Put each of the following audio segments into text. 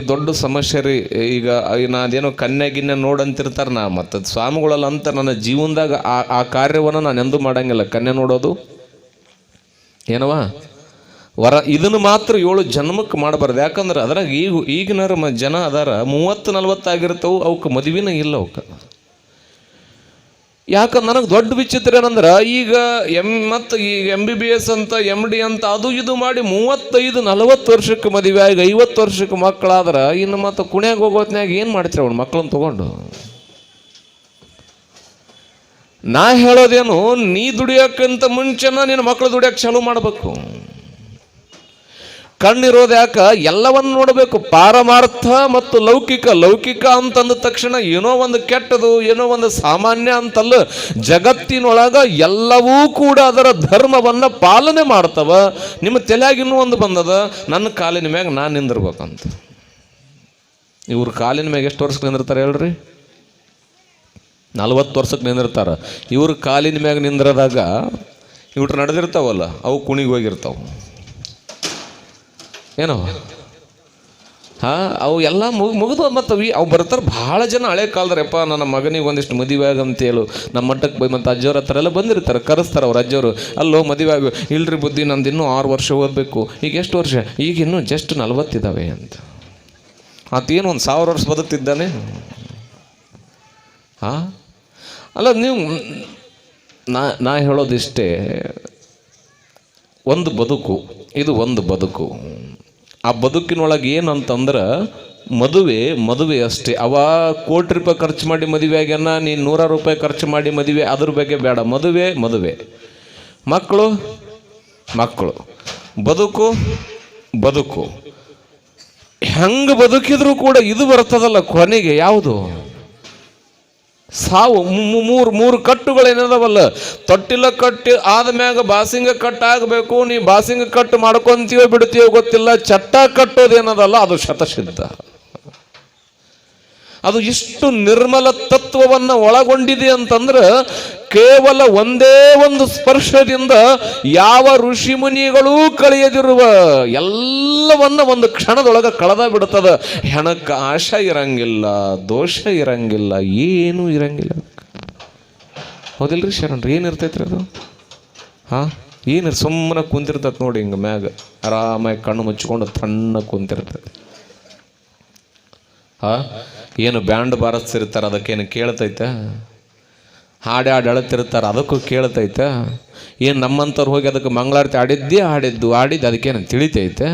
ಈಗ ದೊಡ್ಡ ಸಮಸ್ಯೆ ರೀ, ಈಗ ನಾದೇನೋ ಕನ್ಯಾ ಗಿನ್ನೆ ನೋಡಂತಿರ್ತಾರೆ ನಾ, ಮತ್ತು ಸ್ವಾಮಿಗಳಲ್ಲ ಅಂತ ನನ್ನ ಜೀವನದಾಗ ಆ ಆ ಕಾರ್ಯವನ್ನು ನಾನು ಎಂದೂ ಮಾಡಂಗಿಲ್ಲ. ಕನ್ಯಾ ನೋಡೋದು? ಏನವ ವರ, ಇದನ್ನು ಮಾತ್ರ ಏಳು ಜನ್ಮಕ್ಕೆ ಮಾಡಬಾರ್ದು. ಯಾಕಂದ್ರೆ ಅದ್ರಾಗ ಈಗ ಈಗಿನ ಜನ ಅದಾರ. ಮೂವತ್ತು ನಲ್ವತ್ತಾಗಿರ್ತಾವು ಅವಕ್ಕೆ ಮದುವೆನೇ ಇಲ್ಲ ಅವಕ್ಕೆ ಯಾಕಂದ್ರೆ ನನಗೆ ದೊಡ್ಡ ವಿಚಿತ್ರ ಏನಂದ್ರೆ, ಈಗ ಎಂ ಮತ್ತು ಈ ಎಂ ಬಿ ಬಿ ಎಸ್ ಅಂತ ಎಂ ಡಿ ಅಂತ, ಅದು ಇದು ಮಾಡಿ ಮೂವತ್ತೈದು, ನಲವತ್ತು ವರ್ಷಕ್ಕೆ ಮದುವೆ ಆಗಿ ಐವತ್ತು ವರ್ಷಕ್ಕೆ ಮಕ್ಕಳಾದ್ರೆ, ಇನ್ನು ಮತ್ತು ಕುಣ್ಯಾಗ ಹೋಗೋತ್ನಾಗ ಏನು ಮಾಡ್ತೀರ ಅವಳು ಮಕ್ಕಳನ್ನ ತೊಗೊಂಡು? ನಾ ಹೇಳೋದೇನು, ನೀ ದುಡಿಯೋಕ್ಕಿಂತ ಮುಂಚೆನ ನಿನ್ನ ಮಕ್ಕಳು ದುಡಿಯೋಕೆ ಚಾಲೂ ಮಾಡಬೇಕು. ಕಣ್ಣಿರೋದು ಯಾಕ? ಎಲ್ಲವನ್ನು ನೋಡಬೇಕು. ಪಾರಮಾರ್ಥ ಮತ್ತು ಲೌಕಿಕ. ಲೌಕಿಕ ಅಂತಂದ ತಕ್ಷಣ ಏನೋ ಒಂದು ಕೆಟ್ಟದು, ಏನೋ ಒಂದು ಸಾಮಾನ್ಯ ಅಂತಲ್ಲ. ಜಗತ್ತಿನೊಳಗ ಎಲ್ಲವೂ ಕೂಡ ಅದರ ಧರ್ಮವನ್ನು ಪಾಲನೆ ಮಾಡ್ತವ. ನಿಮ್ಮ ತಲೆಯಾಗಿನ್ನೂ ಒಂದು ಬಂದದ. ನನ್ನ ಕಾಲಿನ ಮ್ಯಾಗ ನಾನು ನಿಂದಿರ್ಬೇಕಂತ. ಇವ್ರ ಕಾಲಿನ ಮ್ಯಾಗ ಎಷ್ಟು ವರ್ಷಕ್ಕೆ ನಿಂದಿರ್ತಾರೆ ಹೇಳ್ರಿ? ನಲ್ವತ್ತು ವರ್ಷಕ್ಕೆ ನಿಂದಿರ್ತಾರೆ. ಇವ್ರ ಕಾಲಿನ ಮ್ಯಾಗ ನಿಂದ್ರದಾಗ ಇವ್ರು ನಡೆದಿರ್ತಾವಲ್ಲ, ಅವು ಕುಣಿಗೆ ಹೋಗಿರ್ತಾವ. ಏನೋ? ಹಾ, ಅವು ಎಲ್ಲ ಮುಗ್ ಮುಗಿದು ಮತ್ತು ಅವು. ಬರ್ತಾರೆ ಭಾಳ ಜನ ಹಳೆ ಕಾಲದರಪ್ಪ ನನ್ನ ಮಗನಿಗೆ ಒಂದಿಷ್ಟು ಮದುವೆ ಆಗಂತೇಳು. ನಮ್ಮ ಮಟ್ಟಕ್ಕೆ ಬೈ ಮತ್ತು ಅಜ್ಜವ್ರ ಹತ್ರ ಎಲ್ಲ ಬಂದಿರ್ತಾರೆ, ಕರೆಸ್ತಾರೆ ಅವ್ರು ಅಜ್ಜವರು. ಅಲ್ಲೋ, ಮದುವೆ ಆಗು, ಇಲ್ರಿ ಬುದ್ಧಿ, ನಂದು ಇನ್ನೂ ಆರು ವರ್ಷ ಓದಬೇಕು. ಈಗ ಎಷ್ಟು ವರ್ಷ? ಈಗ ಇನ್ನೂ ಜಸ್ಟ್ ನಲ್ವತ್ತಿದ್ದಾವೆ ಅಂತ. ಅದೇನು ಒಂದು ಸಾವಿರ ವರ್ಷ ಬದುಕ್ತಿದ್ದಾನೆ? ಹಾ? ಅಲ್ಲ, ನೀವು ನಾ ನಾ ಹೇಳೋದಿಷ್ಟೇ. ಒಂದು ಬದುಕು, ಇದು ಒಂದು ಬದುಕು. ಆ ಬದುಕಿನೊಳಗೆ ಏನಂತಂದ್ರೆ ಮದುವೆ ಮದುವೆ ಅಷ್ಟೇ. ಅವ ಕೋಟಿ ರೂಪಾಯಿ ಖರ್ಚು ಮಾಡಿ ಮದುವೆ ಆಗ್ಯಾನ ನೀನು ನೂರಾರು ರೂಪಾಯಿ ಖರ್ಚು ಮಾಡಿ ಮದುವೆ, ಅದ್ರ ಬಗ್ಗೆ ಬೇಡ. ಮದುವೆ ಮದುವೆ. ಮಕ್ಕಳು ಮಕ್ಕಳು. ಬದುಕು ಬದುಕು. ಹೆಂಗೆ ಬದುಕಿದ್ರೂ ಕೂಡ ಇದು ಬರ್ತದಲ್ಲ ಕೊನೆಗೆ ಯಾವುದು? ಸಾವು ಮೂರು ಮೂರು ಕಟ್ಟುಗಳೇನದವಲ್ಲ ತೊಟ್ಟಿಲ ಕಟ್ಟಿ ಆದ್ಮ್ಯಾಗ ಬಾಸಿಂಗ ಕಟ್ ಆಗಬೇಕು ನೀ ಬಾಸಿಂಗ ಕಟ್ ಮಾಡ್ಕೊಂತೀವೋ ಬಿಡ್ತೀವೋ ಗೊತ್ತಿಲ್ಲ. ಚಟ್ಟ ಕಟ್ಟೋದೇನದಲ್ಲ ಅದು ಶತಸಿದ್ಧ. ಅದು ಇಷ್ಟು ನಿರ್ಮಲ ತತ್ವವನ್ನು ಒಳಗೊಂಡಿದೆ ಅಂತಂದ್ರೆ ಕೇವಲ ಒಂದೇ ಒಂದು ಸ್ಪರ್ಶದಿಂದ ಯಾವ ಋಷಿ ಮುನಿಗಳೂ ಕಳೆಯದಿರುವ ಎಲ್ಲವನ್ನ ಒಂದು ಕ್ಷಣದೊಳಗೆ ಕಳೆದ ಬಿಡ್ತದ. ಹೆಣಕ್ಕೆ ಆಶ ಇರಂಗಿಲ್ಲ, ದೋಷ ಇರಂಗಿಲ್ಲ, ಏನೂ ಇರಂಗಿಲ್ಲ. ಹೌದಿಲ್ರಿ ಶರಣ್ರಿ ಏನಿರ್ತೈತ್ರಿ ಅದು? ಹಾ? ಏನು ಸುಮ್ಮನೆ ಕುಂತಿರ್ತೈತೆ ನೋಡಿ ಹಿಂಗೆ ಮ್ಯಾಗ. ಆರಾಮಾಗಿ ಕಣ್ಣು ಮುಚ್ಕೊಂಡು ತಣ್ಣ ಕುಂತಿರ್ತೈತೆ. ಹಾ? ಏನು ಬ್ಯಾಂಡ್ ಬಾರಿಸ್ತಿರ್ತಾರೆ, ಅದಕ್ಕೇನು ಕೇಳ್ತೈತೆ? ಹಾಡಿ ಹಾಡು ಅಳತಿರ್ತಾರೆ, ಅದಕ್ಕೂ ಕೇಳ್ತೈತೆ? ಏನು ನಮ್ಮಂಥವ್ರು ಹೋಗಿ ಅದಕ್ಕೆ ಮಂಗಳಾರತಿ ಆಡಿದ್ದೇ ಆಡಿದ್ದು ಆಡಿದ್ದು ಅದಕ್ಕೇನು ತಿಳಿತೈತೆ?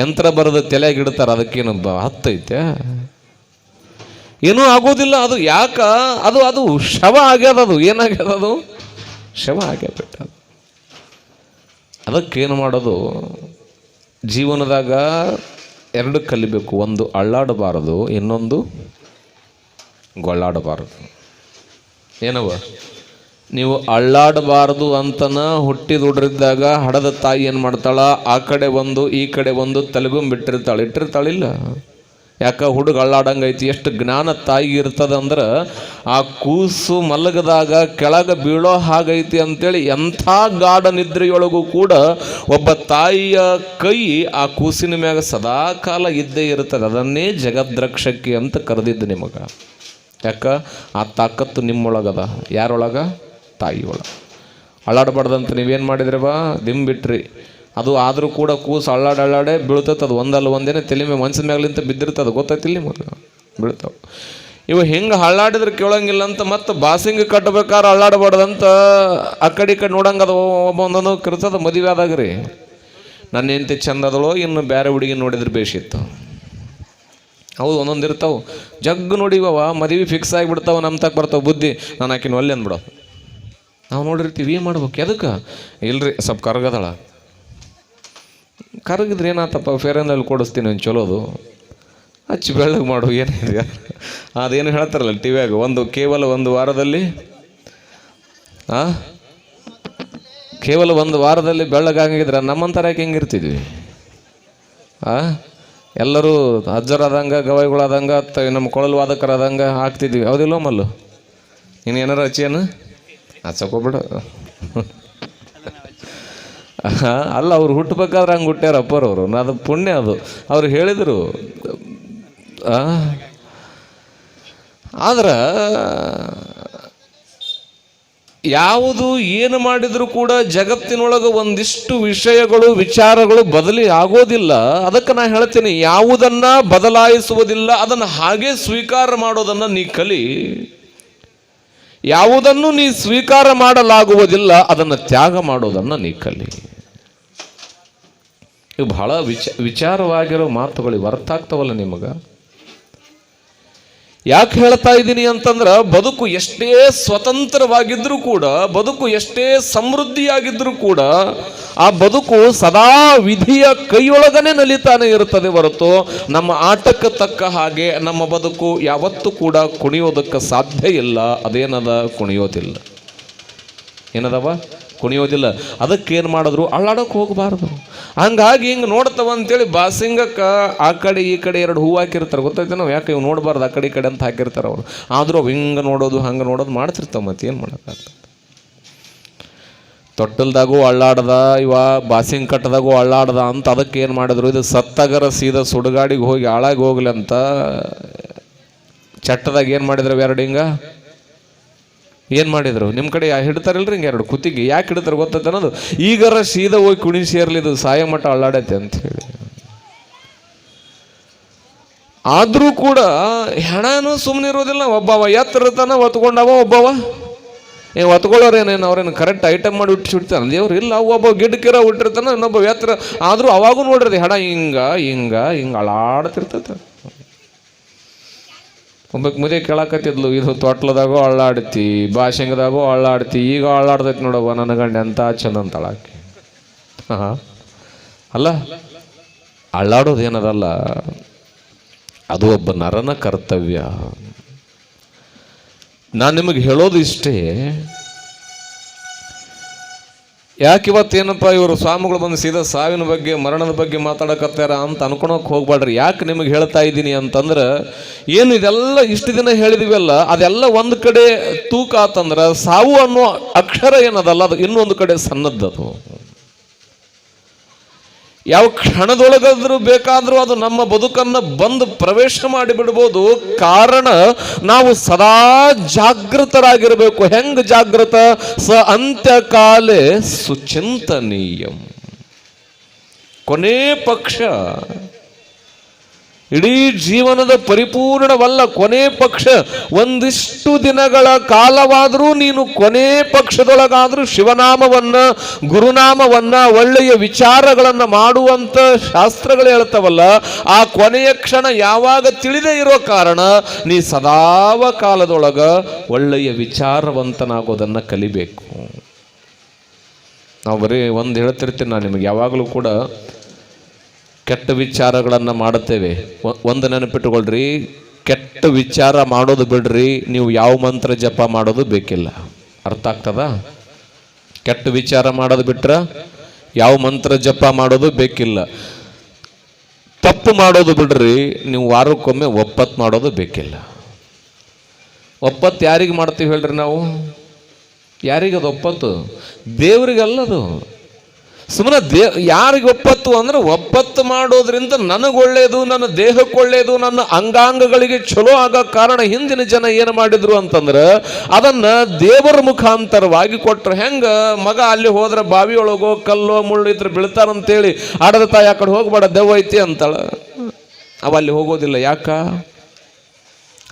ಯಂತ್ರ ಬರೆದು ತಲೆಗಿಡ್ತಾರೆ ಅದಕ್ಕೇನು ಬ ಹತ್ತೈತೆ? ಏನೂ ಆಗೋದಿಲ್ಲ, ಅದು ಯಾಕ? ಅದು ಅದು ಶವ ಆಗ್ಯದ ಅದು, ಏನಾಗ್ಯದ ಅದು? ಶವ ಆಗ್ಯದ ಬಿಟ್ಟ ಅದು. ಅದಕ್ಕೇನು ಮಾಡೋದು? ಜೀವನದಾಗ ಎರಡು ಕಲಿಬೇಕು, ಒಂದು ಅಳ್ಳಾಡಬಾರದು, ಇನ್ನೊಂದು ಗೊಳ್ಳಾಡಬಾರದು. ಏನವ ನೀವು ಅಳ್ಳಾಡಬಾರದು ಅಂತನ ಹುಟ್ಟಿದುಡ್ರಿದ್ದಾಗ ಹಡದ ತಾಯಿ ಏನು ಮಾಡ್ತಾಳ? ಆ ಕಡೆ ಒಂದು, ಈ ಕಡೆ ಒಂದು ತಲೆಗುಂಬಿಟ್ಟಿರ್ತಾಳೆ. ಇಟ್ಟಿರ್ತಾಳಿಲ್ಲ? ಯಾಕ ಹುಡುಗ ಅಳ್ಳಾಡಂಗೈತಿ ಎಷ್ಟು ಜ್ಞಾನ ತಾಯಿ ಇರ್ತದಂದ್ರೆ ಆ ಕೂಸು ಮಲಗದಾಗ ಕೆಳಗೆ ಬೀಳೋ ಹಾಗೈತಿ ಅಂತೇಳಿ ಎಂಥ ಗಾಢ ನಿದ್ರೆಯೊಳಗೂ ಕೂಡ ಒಬ್ಬ ತಾಯಿಯ ಕೈ ಆ ಕೂಸಿನ ಮ್ಯಾಗ ಸದಾಕಾಲ ಇದ್ದೇ ಇರ್ತದೆ. ಅದನ್ನೇ ಜಗದ್ರಕ್ಷಕಿ ಅಂತ ಕರೆದಿದ್ದು ನಿಮಗೆ. ಯಾಕ? ಆ ತಾಕತ್ತು ನಿಮ್ಮೊಳಗದ. ಯಾರೊಳಗ? ತಾಯಿಯೊಳಗೆ. ಅಳ್ಳಾಡಬಾರ್ದಂತ ನೀವೇನು ಮಾಡಿದ್ರವ ದಿಮ್ ಬಿಟ್ರಿ ಅದು ಆದರೂ ಕೂಡ ಕೂಸು ಅಳ್ಳಾಡಿ ಅಳ್ಳಾಡೆ ಬೀಳ್ತೈತೆ. ಅದು ಒಂದಲ್ಲ ಒಂದೇನೆ ತಲೆ ಮೇಲೆ ಮನ್ಸಿನ ಮ್ಯಾಗ್ಲಿಂತ ಬಿದ್ದಿರ್ತದೆ ಗೊತ್ತೈತಿಲ್ಲ ನಿಮಗೆ ಬೀಳ್ತಾವೆ. ಇವು ಹಿಂಗೆ ಹಳ್ಳಾಡಿದ್ರೆ ಕೇಳೋಂಗಿಲ್ಲ ಅಂತ ಮತ್ತೆ ಬಾಸಿಂಗ್ ಕಟ್ಟಬೇಕಾದ್ರೆ ಅಳ್ಳಾಡಬಾರ್ದಂತ ಆ ಕಡೆ ಈ ಕಡೆ ನೋಡಂಗದ ಒಬ್ಬ ಒಂದೊಂದು ಕಿರ್ತದ ಮದುವೆ ಆದಾಗ ರೀ ನನ್ನ ಹೆಂಡತಿ ಚಂದದಳು ಇನ್ನು ಬೇರೆ ಹುಡುಗಿ ನೋಡಿದ್ರೆ ಬೇಷಿತ್ತು. ಹೌದು, ಒಂದೊಂದು ಇರ್ತಾವೆ. ಜಗ್ ನೋಡಿವವ ಮದುವೆ ಫಿಕ್ಸ್ ಆಗಿಬಿಡ್ತಾವ ನಮ್ಮ ತಕ್ಕ ಬರ್ತಾವ. ಬುದ್ಧಿ, ನಾನು ಆಕಿನ ಒಲ್ಲೆ ಅಂದ್ಬಿಡೋ. ನಾವು ನೋಡಿರ್ತೀವಿ, ಏನು ಮಾಡ್ಬೇಕು? ಎದಕ್ಕೆ? ಇಲ್ರಿ, ಸ್ವಲ್ಪ ಕರಗದಳ. ಕರಗಿದ್ರೆ ಏನಾತಪ್ಪ? ಫೇರ್ ಆ್ಯಂಡ್ ಲವ್ಲಿ ಕೊಡಿಸ್ತೀನಿ ಒಂದು ಚಲೋದು ಹಚ್ಚಿ ಬೆಳ್ಳಗೆ ಮಾಡು ಏನಿದೆ ಅದೇನು ಹೇಳ್ತಾರಲ್ಲ ಟಿ ವಿಯಾಗ ಒಂದು ಕೇವಲ ಒಂದು ವಾರದಲ್ಲಿ, ಆ? ಕೇವಲ ಒಂದು ವಾರದಲ್ಲಿ ಬೆಳ್ಳಗಾಗಿದ್ರೆ ನಮ್ಮಂತರ ಯಾಕೆ ಹೆಂಗಿರ್ತಿದ್ವಿ ಆ? ಎಲ್ಲರೂ ಅಜ್ಜರಾದಂಗೆ, ಗವಾಯಿಗಳಾದಂಗ ತ ನಮ್ಮ ಕೊಳಲು ವಾದಕರಾದಂಗೆ ಹಾಕ್ತಿದ್ವಿ ಹೌದಿಲ್ಲೋ ಮಲ್ಲು? ನೀನು ಏನಾರು ಹಚ್ಚಿ ಏನು ಅಲ್ಲ, ಅವ್ರು ಹುಟ್ಟಬೇಕಾದ್ರೆ ಹಂಗೆ ಹುಟ್ಟ್ಯಾರ ಅಪ್ಪರವರು. ಅದು ಪುಣ್ಯ ಅದು. ಅವ್ರು ಹೇಳಿದರು. ಆದ್ರೆ, ಯಾವುದು ಏನು ಮಾಡಿದರೂ ಕೂಡ ಜಗತ್ತಿನೊಳಗೆ ಒಂದಿಷ್ಟು ವಿಷಯಗಳು, ವಿಚಾರಗಳು ಬದಲಿ ಆಗೋದಿಲ್ಲ. ಅದಕ್ಕೆ ನಾ ಹೇಳ್ತೀನಿ, ಯಾವುದನ್ನ ಬದಲಾಯಿಸುವುದಿಲ್ಲ, ಅದನ್ನು ಹಾಗೆ ಸ್ವೀಕಾರ ಮಾಡೋದನ್ನು ನೀ ಕಲಿ. ಯಾವುದನ್ನು ನೀ ಸ್ವೀಕಾರ ಮಾಡಲಾಗುವುದಿಲ್ಲ, ಅದನ್ನು ತ್ಯಾಗ ಮಾಡೋದನ್ನು ನೀ ಕಲಿ. ಇವು ಬಹಳ ವಿಚ, ವಿಚಾರವಾಗಿರೋ ಮಾತುಗಳು ಅರ್ಥ ಆಗ್ತಾವಲ್ಲ ನಿಮಗ? ಯಾಕೆ ಹೇಳ್ತಾ ಇದ್ದೀನಿ ಅಂತಂದ್ರೆ ಬದುಕು ಎಷ್ಟೇ ಸ್ವತಂತ್ರವಾಗಿದ್ದರೂ ಕೂಡ, ಬದುಕು ಎಷ್ಟೇ ಸಮೃದ್ಧಿಯಾಗಿದ್ದರೂ ಕೂಡ, ಆ ಬದುಕು ಸದಾ ವಿಧಿಯ ಕೈಯೊಳಗನೆ ನಲಿತಾನೆ ಇರುತ್ತದೆ ಹೊರತು ನಮ್ಮ ಆಟಕ್ಕೆ ತಕ್ಕ ಹಾಗೆ ನಮ್ಮ ಬದುಕು ಯಾವತ್ತೂ ಕೂಡ ಕುಣಿಯೋದಕ್ಕೆ ಸಾಧ್ಯ ಇಲ್ಲ, ಅದೇನದ? ಕುಣಿಯೋದಿಲ್ಲ. ಏನದವ? ಕುಣಿಯೋದಿಲ್ಲ. ಅದಕ್ಕೆ ಏನು ಮಾಡಿದ್ರು? ಅಳ್ಳಾಡೋಕೆ ಹೋಗಬಾರ್ದು. ಹಂಗಾಗಿ ಹಿಂಗೆ ನೋಡ್ತವ ಅಂತೇಳಿ ಬಾಸಿಂಗಕ್ಕೆ ಆ ಕಡೆ ಈ ಕಡೆ ಎರಡು ಹೂವು ಹಾಕಿರ್ತಾರೆ. ಗೊತ್ತೈತೆ ನಾವು? ಯಾಕೆ ಇವು ನೋಡಬಾರ್ದು? ಆ ಕಡೆ ಈ ಕಡೆ ಅಂತ ಹಾಕಿರ್ತಾರೆ ಅವರು. ಆದರೂ ಅವು ಹಿಂಗೆ ನೋಡೋದು, ಹಂಗೆ ನೋಡೋದು ಮಾಡ್ತಿರ್ತಾವೆ ಮತ್ತೆ ಏನು ಮಾಡೋಕ್ಕಾಗ್ತದೆ? ತೊಟ್ಟಲ್ದಾಗೂ ಅಳ್ಳಾಡ್ದ, ಇವ ಬಾಸಿಂಗ್ ಕಟ್ಟದಾಗೂ ಅಳ್ಳಾಡ್ದ ಅಂತ ಅದಕ್ಕೆ ಏನು ಮಾಡಿದ್ರು? ಇದು ಸತ್ತಗರ ಸೀದಾ ಸುಡುಗಾಡಿಗೆ ಹೋಗಿ ಹಾಳಾಗಿ ಹೋಗ್ಲಿ ಅಂತ ಚಟ್ಟದಾಗ ಏನು ಮಾಡಿದ್ರು ಎರಡು ಹಿಂಗ? ಏನು ಮಾಡಿದರು? ನಿಮ್ಮ ಕಡೆ ಹಿಡ್ತಾರಲ್ರಿ ಹಿಂಗೆ ಎರಡು ಕುತ್ತಿಗೆ? ಯಾಕೆ ಹಿಡ್ತಾರೆ ಗೊತ್ತೈತೆ ಅನ್ನೋದು? ಈಗಾರ ಸೀದಾ ಹೋಗಿ ಕುಣಿಸಿ ಇದು ಸಾಯ ಮಠ ಅಳ್ಳಾಡೈತೆ ಅಂತ ಹೇಳಿ. ಆದರೂ ಕೂಡ ಹೆಣನೂ ಸುಮ್ಮನೆ ಇರೋದಿಲ್ಲ. ಒಬ್ಬವ ಎತ್ತರತನ ಒತ್ಕೊಂಡವ ಒಬ್ಬವ ಏ ಒತ್ಕೊಳ್ಳೋರೇನೇನು ಅವ್ರೇನು ಕರೆಕ್ಟ್ ಐಟಮ್ ಮಾಡಿ ಹುಟ್ಟಿಸಿಡ್ತಾನೆ ದೇವ್ರು ಇಲ್ಲ, ಒಬ್ಬ ಗಿಡ್ಕಿರ ಹುಟ್ಟಿರ್ತಾನೆ, ಇನ್ನೊಬ್ಬ ಎತ್ತರ. ಆದರೂ ಅವಾಗೂ ನೋಡಿರಿ, ಹೆಣ ಹಿಂಗೆ ಹಿಂಗೆ ಹಿಂಗೆ ಅಳಾಡ್ತಿರ್ತೈತೆ ಒಬ್ಬಕ್ಕೆ ಮುದೆ ಕೇಳಕತ್ತಿದ್ಲು, ಇದು ತೊಟ್ಲದಾಗೂ ಅಳ್ಳಾಡ್ತಿ ಬಾಶಂಗದಾಗೋ ಅಳ್ಳಾಡ್ತಿ, ಈಗ ಅಳ್ಳಾಡ್ತೈತಿ ನೋಡವ್ವ ನನ್ನ ಗಂಡ, ಎಂತ ಚಂದ ಅಂತಳಾಕಿ ಹಾಂ ಅಲ್ಲ, ಅಳ್ಳಾಡೋದು ಏನದಲ್ಲ, ಅದು ಒಬ್ಬ ನರನ ಕರ್ತವ್ಯ. ನಾನು ನಿಮಗೆ ಹೇಳೋದು ಇಷ್ಟೇ ಯಾಕೆ ಇವತ್ತೇನಪ್ಪ ಇವರು ಸ್ವಾಮಿಗಳು ಬಂದು ಸೀದಾ ಸಾವಿನ ಬಗ್ಗೆ, ಮರಣದ ಬಗ್ಗೆ ಮಾತಾಡಕತ್ತಾರ ಅಂತ ಅನ್ಕೊಳಕ್ ಹೋಗ್ಬೇಡ್ರಿ ಯಾಕೆ ನಿಮಗೆ ಹೇಳ್ತಾ ಇದ್ದೀನಿ ಅಂತಂದ್ರೆ, ಏನು ಇದೆಲ್ಲ ಇಷ್ಟು ದಿನ ಹೇಳಿದಿವಲ್ಲ, ಅದೆಲ್ಲ ಒಂದು ಕಡೆ ತೂಕ ಆತಂದ್ರೆ ಸಾವು ಅನ್ನೋ ಅಕ್ಷರ ಏನದಲ್ಲ, ಅದು ಇನ್ನೊಂದು ಕಡೆ ಸಣ್ಣದ್ದದು. ಯಾವ ಕ್ಷಣದೊಳಗಾದರೂ ಬೇಕಾದರೂ ಅದು ನಮ್ಮ ಬದುಕನ್ನು ಬಂದು ಪ್ರವೇಶ ಮಾಡಿಬಿಡ್ಬೋದು. ಕಾರಣ ನಾವು ಸದಾ ಜಾಗೃತರಾಗಿರಬೇಕು. ಹೆಂಗ್ ಜಾಗೃತ? ಸ ಅಂತ್ಯಕಾಲೆ ಸುಚಿಂತನೀಯಂ. ಕೊನೆ ಪಕ್ಷ ಇಡೀ ಜೀವನದ ಪರಿಪೂರ್ಣವಲ್ಲ, ಕೊನೆ ಪಕ್ಷ. ಒಂದಿಷ್ಟು ದಿನಗಳ ಕಾಲವಾದರೂ ನೀನು ಕೊನೆ ಪಕ್ಷದೊಳಗಾದರೂ ಶಿವನಾಮವನ್ನು, ಗುರುನಾಮವನ್ನು, ಒಳ್ಳೆಯ ವಿಚಾರಗಳನ್ನು ಮಾಡುವಂಥ ಶಾಸ್ತ್ರಗಳು ಹೇಳ್ತಾವಲ್ಲ, ಆ ಕೊನೆಯ ಕ್ಷಣ ಯಾವಾಗ ತಿಳಿದೇ ಇರೋ ಕಾರಣ ನೀ ಸದಾವ ಕಾಲದೊಳಗ ಒಳ್ಳೆಯ ವಿಚಾರವಂತನಾಗೋದನ್ನು ಕಲಿಬೇಕು. ನಾವು ಬರೀ ಒಂದು ಹೇಳ್ತಿರ್ತೀನಿ ನಾನು ನಿಮಗೆ, ಯಾವಾಗಲೂ ಕೂಡ ಕೆಟ್ಟ ವಿಚಾರಗಳನ್ನು ಮಾಡುತ್ತೇವೆ. ಒಂದು ನೆನಪಿಟ್ಟುಕೊಳ್ರಿ, ಕೆಟ್ಟ ವಿಚಾರ ಮಾಡೋದು ಬಿಡ್ರಿ, ನೀವು ಯಾವ ಮಂತ್ರ ಜಪ ಮಾಡೋದು ಬೇಕಿಲ್ಲ. ಅರ್ಥ ಆಗ್ತದ? ಕೆಟ್ಟ ವಿಚಾರ ಮಾಡೋದು ಬಿಟ್ರೆ ಯಾವ ಮಂತ್ರ ಜಪ ಮಾಡೋದು ಬೇಕಿಲ್ಲ. ತಪ್ಪು ಮಾಡೋದು ಬಿಡ್ರಿ, ನೀವು ವಾರಕ್ಕೊಮ್ಮೆ ಒಪ್ಪತ್ತು ಮಾಡೋದು ಬೇಕಿಲ್ಲ. ಒಪ್ಪತ್ತು ಯಾರಿಗೆ ಮಾಡ್ತೀವಿ ಹೇಳ್ರಿ ನಾವು? ಯಾರಿಗದು ಒಪ್ಪತ್ತು? ದೇವರಿಗಲ್ಲದು. ಸುಮ್ಮನೆ ದೇ ಯಾರಿಗೆ ಒಪ್ಪತ್ತು ಅಂದ್ರೆ ಒಪ್ಪತ್ತು ಮಾಡೋದ್ರಿಂದ ನನಗೆ ಒಳ್ಳೆಯದು ನನ್ನ ದೇಹಕ್ಕೆ ಒಳ್ಳೆಯದು ನನ್ನ ಅಂಗಾಂಗಗಳಿಗೆ ಚಲೋ ಆಗೋ ಕಾರಣ ಹಿಂದಿನ ಜನ ಏನು ಮಾಡಿದ್ರು ಅಂತಂದ್ರೆ ಅದನ್ನ ದೇವರ ಮುಖಾಂತರವಾಗಿ ಕೊಟ್ರು. ಹೆಂಗ? ಮಗ ಅಲ್ಲಿ ಹೋದ್ರೆ ಬಾವಿಯೊಳಗೋ ಕಲ್ಲೋ ಮುಳ್ಳು ಇದ್ರೆ ಬೀಳ್ತಾರಂತೇಳಿ ಆಡದ ತಾಯಿ ಆ ಕಡೆ ಹೋಗ್ಬೇಡ, ದೆವ್ವ ಐತಿ ಅಂತಾಳ. ಅವ ಅಲ್ಲಿ ಹೋಗೋದಿಲ್ಲ ಯಾಕ?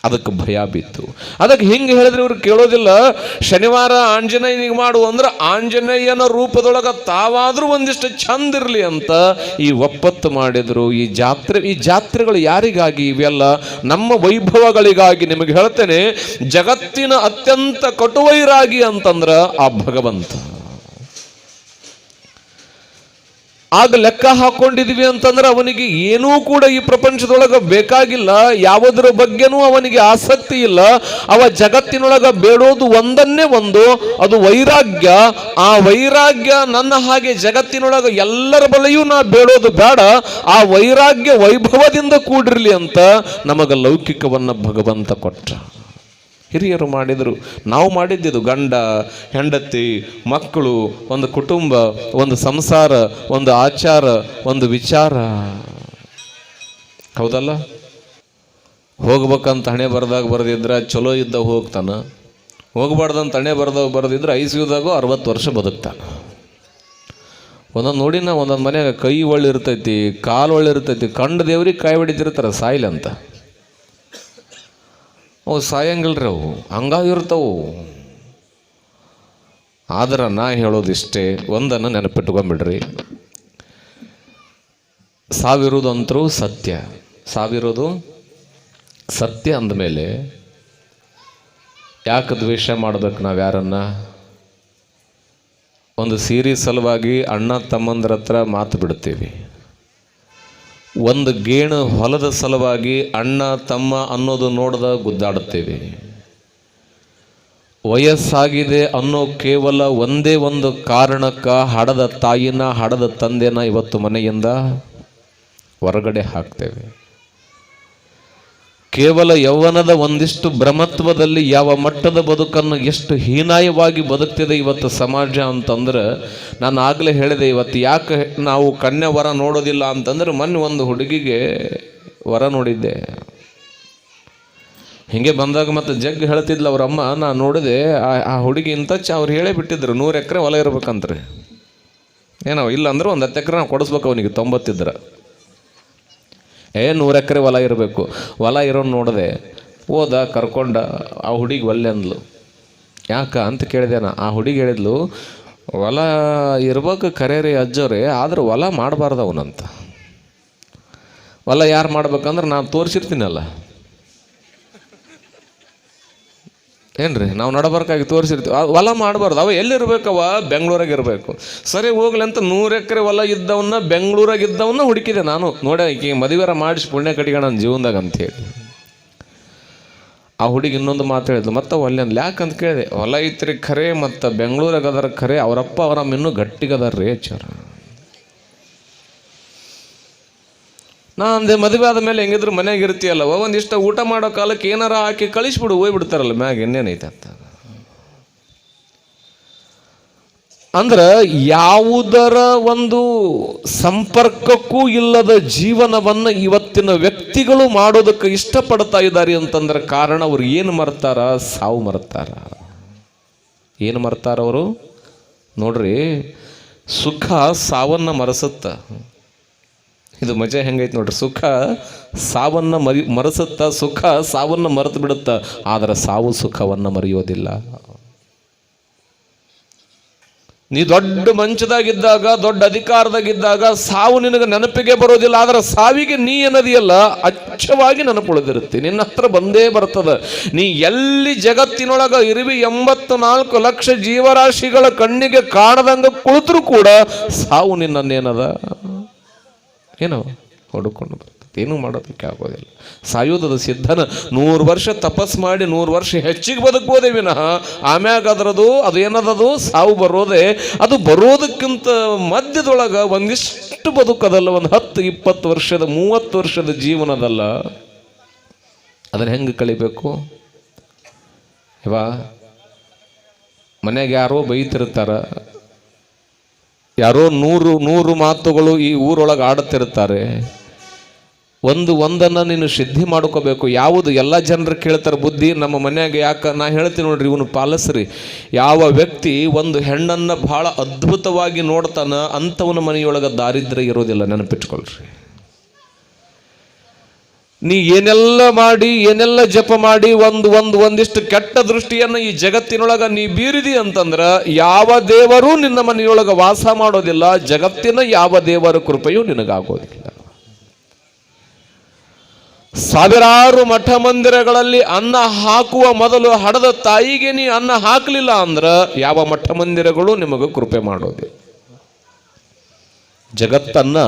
ಅದಕ್ಕೆ ಭಯ ಬಿತ್ತು. ಅದಕ್ಕೆ ಹಿಂಗೆ ಹೇಳಿದ್ರೆ ಇವ್ರು ಕೇಳೋದಿಲ್ಲ, ಶನಿವಾರ ಆಂಜನೇಯನಿಗೆ ಮಾಡು ಅಂದ್ರೆ ಆಂಜನೇಯನ ರೂಪದೊಳಗೆ ತಾವಾದರೂ ಒಂದಿಷ್ಟು ಚಂದ ಇರಲಿ ಅಂತ ಈ ಒಪ್ಪತ್ತು ಮಾಡಿದ್ರು. ಈ ಜಾತ್ರೆ, ಈ ಜಾತ್ರೆಗಳು ಯಾರಿಗಾಗಿ ಇವೆಲ್ಲ? ನಮ್ಮ ವೈಭವಗಳಿಗಾಗಿ ನಿಮಗೆ ಹೇಳ್ತೇನೆ, ಜಗತ್ತಿನ ಅತ್ಯಂತ ಕಟುವೈರಾಗಿ ಅಂತಂದ್ರ ಆ ಭಗವಂತ. ಆಗ ಲೆಕ್ಕ ಹಾಕೊಂಡಿದ್ವಿ ಅಂತಂದ್ರೆ ಅವನಿಗೆ ಏನೂ ಕೂಡ ಈ ಪ್ರಪಂಚದೊಳಗ ಬೇಕಾಗಿಲ್ಲ. ಯಾವುದರ ಬಗ್ಗೆನೂ ಅವನಿಗೆ ಆಸಕ್ತಿ ಇಲ್ಲ. ಅವ ಜಗತ್ತಿನೊಳಗ ಬೇಡೋದು ಒಂದನ್ನೇ ಒಂದು, ಅದು ವೈರಾಗ್ಯ. ಆ ವೈರಾಗ್ಯ ನನ್ನ ಹಾಗೆ ಜಗತ್ತಿನೊಳಗ ಎಲ್ಲರ ಬಲೆಯೂ ನಾ ಬೇಡೋದು ಬೇಡ. ಆ ವೈರಾಗ್ಯ ವೈಭವದಿಂದ ಕೂಡಿರಲಿ ಅಂತ ನಮಗ ಲೌಕಿಕವನ್ನ ಭಗವಂತ ಕೊಟ್ಟ. ಹಿರಿಯರು ಮಾಡಿದರು. ನಾವು ಮಾಡಿದ್ದಿದ್ದು ಗಂಡ, ಹೆಂಡತಿ, ಮಕ್ಕಳು, ಒಂದು ಕುಟುಂಬ, ಒಂದು ಸಂಸಾರ, ಒಂದು ಆಚಾರ, ಒಂದು ವಿಚಾರ. ಹೌದಲ್ಲ? ಹೋಗ್ಬೇಕಂತ ಹಣೆ ಬರ್ದಾಗ ಬರೆದಿದ್ರೆ ಚಲೋ ಇದ್ದ ಹೋಗ್ತಾನ. ಹೋಗ್ಬಾರ್ದಂತ ಹಣೆ ಬರ್ದಾಗ ಬರೆದಿದ್ರೆ ಐ ಸಿ ಅರವತ್ತು ವರ್ಷ ಬದುಕ್ತಾನೆ. ಒಂದೊಂದು ನೋಡಿನ ಒಂದೊಂದು ಮನೆಯಾಗ ಕೈ ಒಳ್ಳಿರ್ತೈತಿ, ಕಾಲು ಒಳ್ಳಿರ್ತೈತಿ, ಕಂಡು ದೇವ್ರಿಗೆ ಕಾಯಿ ಹೊಡಿತಿರ್ತಾರೆ ಸಾಯಿಲ್ ಅಂತ ಅವು ಸಾಯಂಗಿಲ್ರಿ ಅವು. ಹಂಗಾಗಿರ್ತಾವು ಆದ್ರೆ ನಾ ಹೇಳೋದಿಷ್ಟೇ, ಒಂದನ್ನು ನೆನಪಿಟ್ಕೊಂಬಿಡ್ರಿ. ಸಾವಿರೋದಂತರೂ ಸತ್ಯ. ಸಾವಿರೋದು ಸತ್ಯ ಅಂದಮೇಲೆ ಯಾಕೆ ದ್ವೇಷ ಮಾಡ್ಬೇಕು ನಾವು ಯಾರನ್ನು? ಒಂದು ಸೀರೆ ಸಲುವಾಗಿ ಅಣ್ಣ ತಮ್ಮಂದ್ರ ಹತ್ರ ಮಾತು ಬಿಡ್ತೀವಿ. ಒಂದು ಗೇಣು ಹೊಲದ ಸಲುವಾಗಿ ಅಣ್ಣ ತಮ್ಮ ಅನ್ನೋದು ನೋಡದ ಗುದ್ದಾಡುತ್ತೇವೆ. ವಯಸ್ಸಾಗಿದೆ ಅನ್ನೋ ಕೇವಲ ಒಂದೇ ಒಂದು ಕಾರಣಕ್ಕೆ ಹಡದ ತಾಯಿನ ಹಡದ ತಂದೆನ ಇವತ್ತು ಮನೆಯಿಂದ ಹೊರಗಡೆ ಹಾಕ್ತೇವೆ. ಕೇವಲ ಯೌವನದ ಒಂದಿಷ್ಟು ಭ್ರಮತ್ವದಲ್ಲಿ ಯಾವ ಮಟ್ಟದ ಬದುಕನ್ನು ಎಷ್ಟು ಹೀನಾಯವಾಗಿ ಬದುಕ್ತಿದೆ ಇವತ್ತು ಸಮಾಜ ಅಂತಂದ್ರೆ ನಾನು ಆಗಲೇ ಹೇಳಿದೆ, ಇವತ್ತು ಯಾಕೆ ನಾವು ಕನ್ಯ ವರ ನೋಡೋದಿಲ್ಲ ಅಂತಂದ್ರೆ ಮೊನ್ನೆ ಒಂದು ಹುಡುಗಿಗೆ ವರ ನೋಡಿದ್ದೆ. ಹಿಂಗೆ ಬಂದಾಗ ಮತ್ತೆ ಜಗ್ ಹೇಳ್ತಿದ್ಲು ಅವರಮ್ಮ ನಾನು ನೋಡಿದೆ, ಆ- ಹುಡುಗಿ ಇಂತ ಅವ್ರು ಹೇಳೇ ಬಿಟ್ಟಿದ್ರು, ನೂರು ಎಕರೆ ಹೊಲ ಇರ್ಬೇಕಂತ್ರಿ. ಏನೋ ಇಲ್ಲ ಅಂದ್ರೆ ಒಂದು ಹತ್ತು ಎಕರೆ ನಾವು ಕೊಡಿಸ್ಬೇಕು ಅವನಿಗೆ ತೊಂಬತ್ತಿದ್ರ. ಏ, ನೂರು ಎಕರೆ ಹೊಲ ಇರಬೇಕು. ಹೊಲ ಇರೋ ನೋಡಿದೆ, ಹೋದ, ಕರ್ಕೊಂಡ, ಆ ಹುಡುಗಿ ಒಲ್ಲೆ ಅಂದ್ಲು. ಯಾಕ ಅಂತ ಕೇಳಿದೆ ನಾ ಆ ಹುಡುಗಿ ಹೇಳಿದ್ಲು, ಹೊಲ ಇರ್ಬೇಕು ಕರೆ ರೀ ಅಜ್ಜೋರಿ, ಆದ್ರೆ ಹೊಲ ಮಾಡಬಾರ್ದು ಅವನಂತ. ಹೊಲ ಯಾರು ಮಾಡ್ಬೇಕಂದ್ರೆ ನಾನು ತೋರಿಸಿರ್ತೀನಲ್ಲ. ಏನ್ರಿ? ನಾವು ನಡಬರ್ಕಾಗಿ ತೋರಿಸಿರ್ತೀವಿ. ಹೊಲ ಮಾಡಬಾರ್ದು. ಅವ ಎಲ್ಲಿರ್ಬೇಕವ ಬೆಂಗಳೂರಾಗ ಇರಬೇಕು ಸರಿ, ಹೋಗ್ಲಿ ಅಂತ ನೂರು ಎಕರೆ ಹೊಲ ಇದ್ದವನ್ನ ಬೆಂಗಳೂರಾಗ ಇದ್ದವನ್ನ ಹುಡುಕಿದೆ ನಾನು. ನೋಡ ಈಕೆ ಮದುವೆರ ಮಾಡಿಸಿ ಪುಣ್ಯ ಕಟ್ಟಿಗೆ ನನ್ನ ಜೀವನದಾಗ ಅಂತೇಳಿ ಆ ಹುಡುಗಿ ಇನ್ನೊಂದು ಮಾತು ಹೇಳಿದ್ಲು, ಮತ್ತೆ ಒಲ್ಲೆ ಅಂದ್ಲು, ಯಾಕಂತ ಕೇಳಿದೆ, ಹೊಲ ಐತ್ರಿ ಖರೆ, ಮತ್ತು ಬೆಂಗಳೂರಾಗ ಅದರ ಖರೆ, ಅವರಪ್ಪ ಅವರಮ್ಮ ಇನ್ನೂ ಗಟ್ಟಿಗದಾರ ರೀ ಚರ ನಾ ಅಂದೆ ಮದುವೆ ಆದ ಮೇಲೆ ಹೆಂಗಿದ್ರು ಮನೆಯಾಗ ಇರ್ತೀಯಲ್ಲವ ಒಂದಿಷ್ಟು ಊಟ ಮಾಡೋ ಕಾಲಕ್ಕೆ ಏನಾರ ಹಾಕಿ ಕಳಿಸ್ಬಿಡು, ಹೋಗ್ಬಿಡ್ತಾರಲ್ಲ, ಮ್ಯಾಗ ಇನ್ನೇನೈತೆ ಅಂತ. ಅಂದ್ರೆ ಯಾವುದರ ಒಂದು ಸಂಪರ್ಕಕ್ಕೂ ಇಲ್ಲದ ಜೀವನವನ್ನು ಇವತ್ತಿನ ವ್ಯಕ್ತಿಗಳು ಮಾಡೋದಕ್ಕೆ ಇಷ್ಟಪಡ್ತಾ ಇದ್ದಾರೆ ಅಂತಂದ್ರೆ ಕಾರಣ ಅವ್ರು ಏನು ಮರ್ತಾರ, ಸಾವು ಮರ್ತಾರ. ಏನು ಮರ್ತಾರ ಅವರು? ನೋಡ್ರಿ, ಸುಖ ಸಾವನ್ನ ಮರೆಸುತ್ತ. ಇದು ಮಜಾ ಹೆಂಗೈತೆ ನೋಡ್ರಿ. ಸುಖ ಸಾವನ್ನು ಮರಿ, ಮರೆಸುತ್ತ ಸುಖ ಸಾವನ್ನು ಮರೆತು ಬಿಡುತ್ತ. ಆದರೆ ಸಾವು ಸುಖವನ್ನು ಮರೆಯೋದಿಲ್ಲ. ನೀ ದೊಡ್ಡ ಮಂಚದಾಗಿದ್ದಾಗ, ದೊಡ್ಡ ಅಧಿಕಾರದಾಗಿದ್ದಾಗ ಸಾವು ನಿನಗೆ ನೆನಪಿಗೆ ಬರೋದಿಲ್ಲ. ಆದರೆ ಸಾವಿಗೆ ನೀ ಏನದಿಯಲ್ಲ, ಅಚ್ಚವಾಗಿ ನೆನಪುಳಿದಿರುತ್ತೆ. ನಿನ್ನ ಹತ್ರ ಬಂದೇ ಬರ್ತದ. ನೀ ಎಲ್ಲಿ ಜಗತ್ತಿನೊಳಗ ಇರುವಿ ಎಂಬತ್ತು ನಾಲ್ಕು ಲಕ್ಷ ಜೀವರಾಶಿಗಳ ಕಣ್ಣಿಗೆ ಕಾಣದಂಗ ಕುಳಿತರೂ ಕೂಡ ಸಾವು ನಿನ್ನನ್ನೇನದ? ಏನೋ ಹುಡುಕೊಂಡು ಬರ್ತದೆ. ಏನೂ ಮಾಡೋದಕ್ಕೆ ಆಗೋದಿಲ್ಲ. ಸಾಯೋದದ ಸಿದ್ಧನ ನೂರು ವರ್ಷ ತಪಸ್ ಮಾಡಿ ನೂರು ವರ್ಷ ಹೆಚ್ಚಿಗೆ ಬದುಕ್ಬೋದೇ ವಿನಃ. ಆಮ್ಯಾಗ ಅದರದು ಅದು ಏನದದು? ಸಾವು ಬರೋದೇ. ಅದು ಬರೋದಕ್ಕಿಂತ ಮಧ್ಯದೊಳಗೆ ಒಂದಿಷ್ಟು ಬದುಕದಲ್ಲ ಒಂದು ಹತ್ತು, ಇಪ್ಪತ್ತು ವರ್ಷದ, ಮೂವತ್ತು ವರ್ಷದ ಜೀವನದಲ್ಲ ಅದನ್ನು ಹೆಂಗೆ ಕಳಿಬೇಕು? ಇವಾ ಮನೆಗೆ ಯಾರೋ ಬೈತಿರ್ತಾರ. ಯಾರೋ ನೂರು ನೂರು ಮಾತುಗಳು ಈ ಊರೊಳಗೆ ಆಡುತ್ತಿರುತ್ತಾರೆ. ಒಂದು ಒಂದನ್ನು ನೀನು ಸಿದ್ಧಿ ಮಾಡ್ಕೋಬೇಕು. ಯಾವುದು ಎಲ್ಲ ಜನರು ಕೇಳ್ತಾರೆ, ಬುದ್ಧಿ, ನಮ್ಮ ಮನ್ಯಾಗ ಯಾಕೆ? ನಾ ಹೇಳ್ತೀನಿ ನೋಡ್ರಿ, ಇವನು ಪಾಲಸ್ರಿ. ಯಾವ ವ್ಯಕ್ತಿ ಒಂದು ಹೆಣ್ಣನ್ನು ಭಾಳ ಅದ್ಭುತವಾಗಿ ನೋಡ್ತಾನ ಅಂಥವನ ಮನೆಯೊಳಗೆ ದಾರಿದ್ರ್ಯ ಇರೋದಿಲ್ಲ, ನೆನಪಿಟ್ಕೊಳ್ರಿ. ನೀ ಏನೆಲ್ಲ ಮಾಡಿ, ಏನೆಲ್ಲ ಜಪ ಮಾಡಿ, ಒಂದು ಒಂದು, ಒಂದಿಷ್ಟು ಕೆಟ್ಟ ದೃಷ್ಟಿಯನ್ನು ಈ ಜಗತ್ತಿನೊಳಗ ನೀ ಬೀರಿದಿ ಅಂತಂದ್ರ ಯಾವ ದೇವರು ನಿನ್ನ ಮನೆಯೊಳಗ ವಾಸ ಮಾಡೋದಿಲ್ಲ, ಜಗತ್ತಿನ ಯಾವ ದೇವರ ಕೃಪೆಯೂ ನಿನಗಾಗೋದಿಲ್ಲ. ಸಾವಿರಾರು ಮಠ ಮಂದಿರಗಳಲ್ಲಿ ಅನ್ನ ಹಾಕುವ ಮೊದಲು ಹಡದ ತಾಯಿಗೆ ನೀ ಅನ್ನ ಹಾಕಲಿಲ್ಲ ಅಂದ್ರ ಯಾವ ಮಠ ಮಂದಿರಗಳು ನಿಮಗೆ ಕೃಪೆ ಮಾಡೋದಿಲ್ಲ ಜಗತ್ತನ್ನ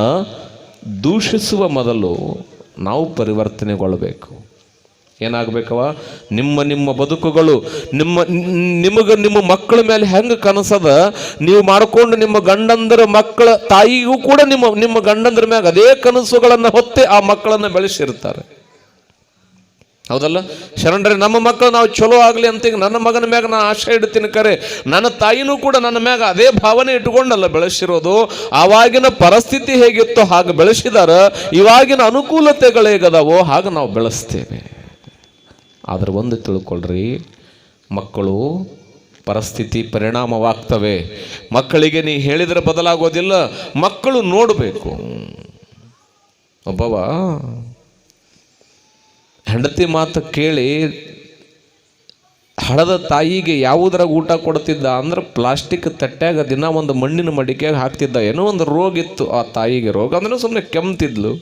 ದೂಷಿಸುವ ಮೊದಲು ನಾವು ಪರಿವರ್ತನೆಗೊಳ್ಳಬೇಕು. ಏನಾಗಬೇಕವ ನಿಮ್ಮ ನಿಮ್ಮ ಬದುಕುಗಳು, ನಿಮ್ಮ ನಿಮಗೆ ನಿಮ್ಮ ಮಕ್ಕಳ ಮೇಲೆ ಹೆಂಗೆ ಕನಸದ ನೀವು ಮಾಡ್ಕೊಂಡು ನಿಮ್ಮ ಗಂಡಂದರ ಮಕ್ಕಳ ತಾಯಿಗೂ ಕೂಡ ನಿಮ್ಮ ನಿಮ್ಮ ಗಂಡಂದ್ರ ಮ್ಯಾಗ ಅದೇ ಕನಸುಗಳನ್ನು ಹೊತ್ತೆ ಆ ಮಕ್ಕಳನ್ನು ಬೆಳೆಸಿರ್ತಾರೆ. ಹೌದಲ್ಲ? ಶರಣರೇ, ನಮ್ಮ ಮಕ್ಕಳು ನಾವು ಚಲೋ ಆಗಲಿ ಅಂತ ಈಗ ನನ್ನ ಮಗನ ಮ್ಯಾಗ ನಾನು ಆಶೆ ಇಡ್ತೀನಿ ಕರೆ. ನನ್ನ ತಾಯಿನೂ ಕೂಡ ನನ್ನ ಮ್ಯಾಗ ಅದೇ ಭಾವನೆ ಇಟ್ಕೊಂಡಲ್ಲ ಬೆಳೆಸಿರೋದು. ಆವಾಗಿನ ಪರಿಸ್ಥಿತಿ ಹೇಗಿತ್ತೋ ಹಾಗೆ ಬೆಳೆಸಿದಾರ. ಇವಾಗಿನ ಅನುಕೂಲತೆಗಳು ಹೇಗದಾವೋ ಹಾಗೆ ನಾವು ಬೆಳೆಸ್ತೇವೆ. ಆದರೆ ಒಂದು ತಿಳ್ಕೊಳ್ರಿ, ಮಕ್ಕಳು ಪರಿಸ್ಥಿತಿ ಪರಿಣಾಮವಾಗ್ತವೆ. ಮಕ್ಕಳಿಗೆ ನೀ ಹೇಳಿದರೆ ಬದಲಾಗೋದಿಲ್ಲ. ಮಕ್ಕಳು ನೋಡಬೇಕು. ಒಬ್ಬವ ಹೆಂಡತಿ ಮಾತು ಕೇಳಿ ಹಳದ ತಾಯಿಗೆ ಯಾವುದರ ಊಟ ಕೊಡ್ತಿದ್ದ ಅಂದ್ರೆ ಪ್ಲಾಸ್ಟಿಕ್ ತಟ್ಟ್ಯಾಗ ದಿನ ಒಂದು ಮಣ್ಣಿನ ಮಡಿಕೆಯಾಗ ಹಾಕ್ತಿದ್ದ ಏನೋ ಒಂದು ರೋಗ ಇತ್ತು ಆ ತಾಯಿಗೆ ರೋಗ ಅಂದ್ರೆ ಸುಮ್ಮನೆ ಕೆಮ್ತಿದ್ಲು.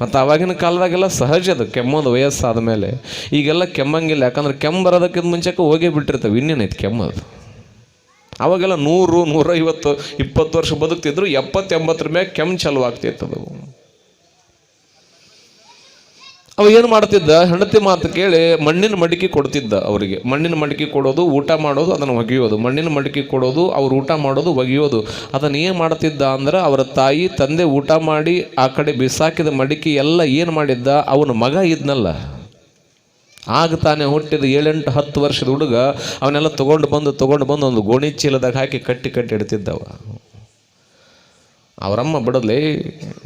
ಮತ್ತು ಆವಾಗಿನ ಕಾಲದಾಗೆಲ್ಲ ಸಹಜ ಅದು, ಕೆಮ್ಮೋದು ವಯಸ್ಸಾದ ಮೇಲೆ. ಈಗೆಲ್ಲ ಕೆಮ್ಮಂಗಿಲ್ಲ, ಯಾಕಂದ್ರೆ ಕೆಮ್ಮು ಬರೋದಕ್ಕಿಂತ ಮುಂಚೆಕ್ಕೆ ಹೋಗೇ ಬಿಟ್ಟಿರ್ತವೆ, ಇನ್ನೇನೈತೆ ಕೆಮ್ಮದು ಅವಾಗೆಲ್ಲ ನೂರು, ನೂರೈವತ್ತು, ಇಪ್ಪತ್ತು ವರ್ಷ ಬದುಕ್ತಿದ್ರು, ಎಪ್ಪತ್ತೆಂಬತ್ತರ ಮೇಲೆ ಕೆಮ್ಮು ಚಾಲು ಆಗ್ತಿತ್ತು ಅದು ಅವ ಏನು ಮಾಡ್ತಿದ್ದ? ಹೆಂಡತಿ ಮಾತು ಕೇಳಿ ಮಣ್ಣಿನ ಮಡಿಕೆ ಕೊಡ್ತಿದ್ದ ಅವರಿಗೆ. ಮಣ್ಣಿನ ಮಡಿಕೆ ಕೊಡೋದು, ಊಟ ಮಾಡೋದು, ಅದನ್ನು ಒಗೆಯೋದು. ಮಣ್ಣಿನ ಮಡಿಕೆ ಕೊಡೋದು, ಅವ್ರು ಊಟ ಮಾಡೋದು, ಒಗೆಯೋದು. ಅದನ್ನು ಏನು ಮಾಡ್ತಿದ್ದ ಅಂದ್ರೆ ಅವರ ತಾಯಿ, ತಂದೆ ಊಟ ಮಾಡಿ ಆ ಕಡೆ ಬಿಸಾಕಿದ ಮಡಿಕೆ ಎಲ್ಲ ಏನು ಮಾಡಿದ್ದ? ಅವನ ಮಗ ಇದ್ನಲ್ಲ. ಆಗ ತಾನೇ ಹುಟ್ಟಿದ ಏಳೆಂಟು ಹತ್ತು ವರ್ಷದ ಹುಡುಗ ಅವನ್ನೆಲ್ಲ ತೊಗೊಂಡು ಬಂದು ತೊಗೊಂಡು ಬಂದು ಒಂದು ಗೋಣಿ ಚೀಲದಾಗ ಹಾಕಿ ಕಟ್ಟಿ ಕಟ್ಟಿ ಇಡ್ತಿದ್ದವ. ಅವರಮ್ಮ ಬಿಡಲಿ,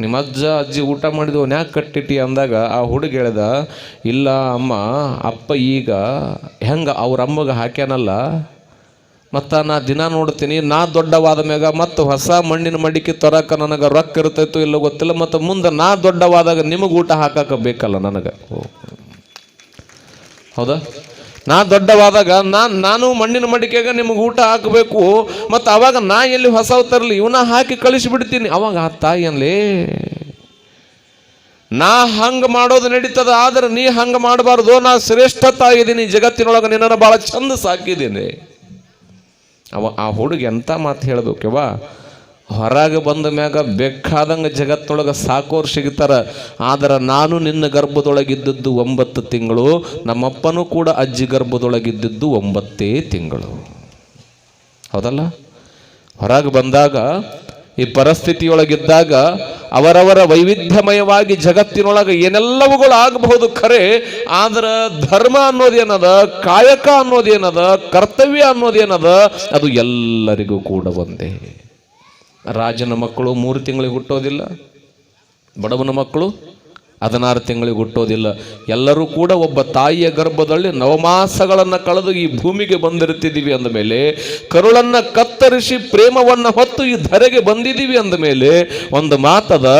ನಿಮ್ಮ ಅಜ್ಜ, ಅಜ್ಜಿ ಊಟ ಮಾಡಿದ್ವು ಯಾಕೆ ಕಟ್ಟಿಟ್ಟಿ ಅಂದಾಗ ಆ ಹುಡುಗ ಹೇಳ್ದ ಇಲ್ಲ ಅಮ್ಮ, ಅಪ್ಪ ಈಗ ಹೆಂಗೆ ಅಮ್ಮಗೆ ಹಾಕ್ಯಾನಲ್ಲ, ಮತ್ತು ನಾ ದಿನ ನೋಡ್ತೀನಿ, ನಾ ದೊಡ್ಡವಾದ ಮ್ಯಾಗ ಮತ್ತು ಹೊಸ ಮಣ್ಣಿನ ಮಡಿಕೆ ತರಕ ನನಗೆ ರೊಕ್ಕ ಇರ್ತೈತೋ ಇಲ್ಲೋ ಗೊತ್ತಿಲ್ಲ, ಮತ್ತು ಮುಂದೆ ನಾ ದೊಡ್ಡವಾದಾಗ ನಿಮಗೆ ಊಟ ಹಾಕಕ್ಕೆ ಬೇಕಲ್ಲ ನನಗೆ. ಹೌದಾ ನಾ ದೊಡ್ಡವಾದಾಗ ನಾನು ನಾನು ಮಣ್ಣಿನ ಮಡಿಕೆಗೆ ನಿಮಗೆ ಊಟ ಹಾಕಬೇಕು, ಮತ್ತು ಅವಾಗ ನಾ ಎಲ್ಲಿ ಹೊಸ ತರಲಿ ಇವನ ಹಾಕಿ ಕಳಿಸಿಬಿಡ್ತೀನಿ ಅವಾಗ ಆ ತಾಯಿ ಅನ್ಲಿ, ನಾ ಹಂಗೆ ಮಾಡೋದು ನಡೀತದ, ಆದ್ರೆ ನೀ ಹಂಗೆ ಮಾಡಬಾರ್ದು. ನಾ ಶ್ರೇಷ್ಠ ತಾಯಿದ್ದೀನಿ ಜಗತ್ತಿನೊಳಗೆ ನಿನ್ನನ್ನು ಭಾಳ ಚಂದ ಸಾಕಿದ್ದೀನಿ. ಅವ ಆ ಹುಡುಗಿ ಎಂಥ ಮಾತು ಹೇಳ್ಬೇಕವ್ವ ಹೊರಗೆ ಬಂದ ಮ್ಯಾಗ ಬೇಕಾದಂಗೆ ಜಗತ್ತೊಳಗೆ ಸಾಕೋರು ಸಿಗ್ತಾರ. ಆದ್ರೆ ನಾನು ನಿನ್ನ ಗರ್ಭದೊಳಗಿದ್ದದ್ದು ಒಂಬತ್ತು ತಿಂಗಳು, ನಮ್ಮಪ್ಪನೂ ಕೂಡ ಅಜ್ಜಿ ಗರ್ಭದೊಳಗಿದ್ದದ್ದು ಒಂಬತ್ತೇ ತಿಂಗಳು. ಹೌದಲ್ಲ? ಹೊರಗೆ ಬಂದಾಗ, ಈ ಪರಿಸ್ಥಿತಿಯೊಳಗಿದ್ದಾಗ ಅವರವರ ವೈವಿಧ್ಯಮಯವಾಗಿ ಜಗತ್ತಿನೊಳಗೆ ಏನೆಲ್ಲವುಗಳು ಆಗಬಹುದು ಖರೆ, ಆದ್ರೆ ಧರ್ಮ ಅನ್ನೋದೇನದ, ಕಾಯಕ ಅನ್ನೋದೇನದ, ಕರ್ತವ್ಯ ಅನ್ನೋದೇನದ, ಅದು ಎಲ್ಲರಿಗೂ ಕೂಡ ಒಂದೇ. ರಾಜನ ಮಕ್ಕಳು ಮೂರು ತಿಂಗಳಿಗೆ ಹುಟ್ಟೋದಿಲ್ಲ, ಬಡವನ ಮಕ್ಕಳು ಹದಿನಾರು ತಿಂಗಳಿಗೆ ಹುಟ್ಟೋದಿಲ್ಲ. ಎಲ್ಲರೂ ಕೂಡ ಒಬ್ಬ ತಾಯಿಯ ಗರ್ಭದಲ್ಲಿ ನವಮಾಸಗಳನ್ನು ಕಳೆದು ಈ ಭೂಮಿಗೆ ಬಂದಿರುತ್ತಿದ್ದೀವಿ ಅಂದ ಮೇಲೆ, ಕರುಳನ್ನು ಕತ್ತರಿಸಿ ಪ್ರೇಮವನ್ನು ಹೊತ್ತು ಈ ಧರೆಗೆ ಬಂದಿದ್ದೀವಿ ಅಂದ ಮೇಲೆ, ಒಂದು ಮಾತದ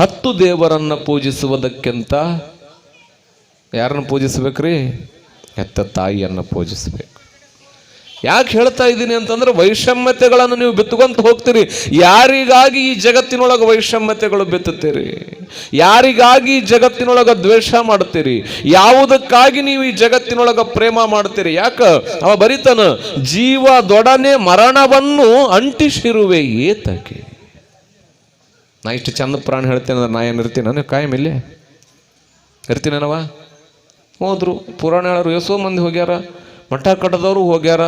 ಹತ್ತು ದೇವರನ್ನು ಪೂಜಿಸುವುದಕ್ಕಿಂತ ಯಾರನ್ನು ಪೂಜಿಸ್ಬೇಕ್ರಿ? ಹೆತ್ತ ತಾಯಿಯನ್ನು ಪೂಜಿಸ್ಬೇಕು. ಯಾಕೆ ಹೇಳ್ತಾ ಇದ್ದೀನಿ ಅಂತಂದ್ರೆ ವೈಷಮ್ಯತೆಗಳನ್ನು ನೀವು ಬಿತ್ತುಕೊಂತ ಹೋಗ್ತೀರಿ. ಯಾರಿಗಾಗಿ ಈ ಜಗತ್ತಿನೊಳಗೆ ವೈಷಮ್ಯತೆಗಳು ಬಿತ್ತುತ್ತೀರಿ? ಯಾರಿಗಾಗಿ ಈ ಜಗತ್ತಿನೊಳಗೆ ದ್ವೇಷ ಮಾಡ್ತೀರಿ ಯಾವುದಕ್ಕಾಗಿ ನೀವು ಈ ಜಗತ್ತಿನೊಳಗೆ ಪ್ರೇಮ ಮಾಡ್ತೀರಿ ಯಾಕ? ಅವ ಬರೀತಾನ, ಜೀವ ದೊಡನೆ ಮರಣವನ್ನು ಅಂಟಿಸಿರುವೆ ಏತಕ್ಕೆ? ನಾ ಇಷ್ಟು ಚಂದ ಪ್ರಾಣ ಹೇಳ್ತೇನೆ ಅಂದ್ರೆ ನಾ ಏನು ಇರ್ತೀನಿ? ನಾನು ಕಾಯಂ ಇಲ್ಲೇ? ಇರ್ತೀನೇನವ ಹೋದ್ರು. ಪುರಾಣ ಹೇಳೋರು ಎಷ್ಟೋ ಮಂದಿ ಹೋಗ್ಯಾರ. ಮಠ ಕಟ್ಟದವರು ಹೋಗ್ಯಾರ,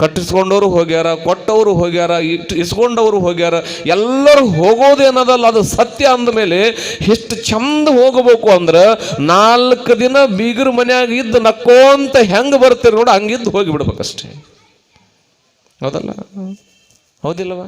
ಕಟ್ಟಿಸ್ಕೊಂಡವರು ಹೋಗ್ಯಾರ, ಕೊಟ್ಟವರು ಹೋಗ್ಯಾರ ಇಟ್ಟು ಇಸ್ಕೊಂಡವರು ಹೋಗ್ಯಾರ, ಎಲ್ಲರೂ ಹೋಗೋದೇನದಲ್ಲ ಅದು ಸತ್ಯ ಅಂದಮೇಲೆ ಎಷ್ಟು ಚಂದ ಹೋಗಬೇಕು ಅಂದ್ರೆ ನಾಲ್ಕು ದಿನ ಬೀಗರ ಮನೆಯಾಗ ಇದ್ದು ನಕ್ಕೋಂತ ಹೆಂಗೆ ಬರ್ತೀರಿ ನೋಡಿ, ಹಂಗಿದ್ದು ಹೋಗಿಬಿಡ್ಬೇಕಷ್ಟೇ ಹೌದಲ್ಲ? ಹೌದಿಲ್ಲವಾ?